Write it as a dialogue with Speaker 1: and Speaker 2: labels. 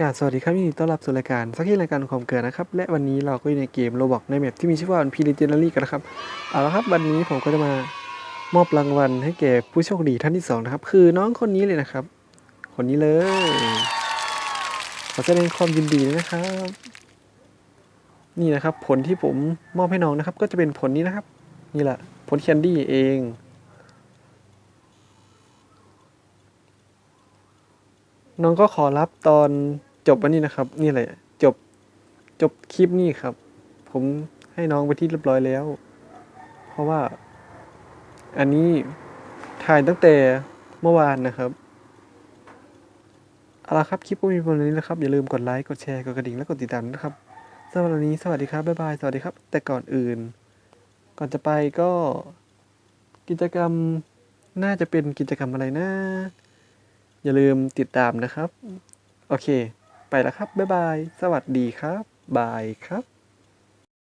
Speaker 1: กาสวัสดีครับยินดีต้อนรับสู่รายการสักที่รายการความเกิดนะครับ และวันนี้เราก็อยู่ในเกมโรบอกในแมปที่มีชื่อว่าพีดิเจนารีกันนะครับเอาละครับวันนี้ผมก็จะมามอบรางวัลให้แก่ผู้โชคดีท่านที่สองนะครับคือน้องคนนี้เลยนะครับ คนนี้เลยขอแสดงความยินดีนะครับ นี่นะครับ ผลที่ผมมอบให้น้องนะครับ ก็จะเป็นผลนี้นะครับ นี่แหละผลแคนดี้เองน้องก็ขอรับตอน จบวันนี้นะครับ นี่แหละจบจบคลิปนี้ครับ ผมให้น้องไปที่เรียบร้อยแล้ว เพราะว่า อันนี้ถ่ายตั้งแต่เมื่อวานนะครับเอาละครับ คลิปก็มีประมาณนี้นะครับ อย่าลืมกดไลค์ กดแชร์ กดกระดิ่ง และกดติดตามนะครับสำหรับวันนี้ สวัสดีครับ บ๊ายบาย สวัสดีครับ แต่ก่อนอื่น ก่อนจะไปก็ กิจกรรมน่าจะเป็นกิจกรรมอะไรนะ อย่าลืมติดตามนะครับ โอเค ไปแล้วครับ บ๊ายบาย สวัสดีครับ บายครับ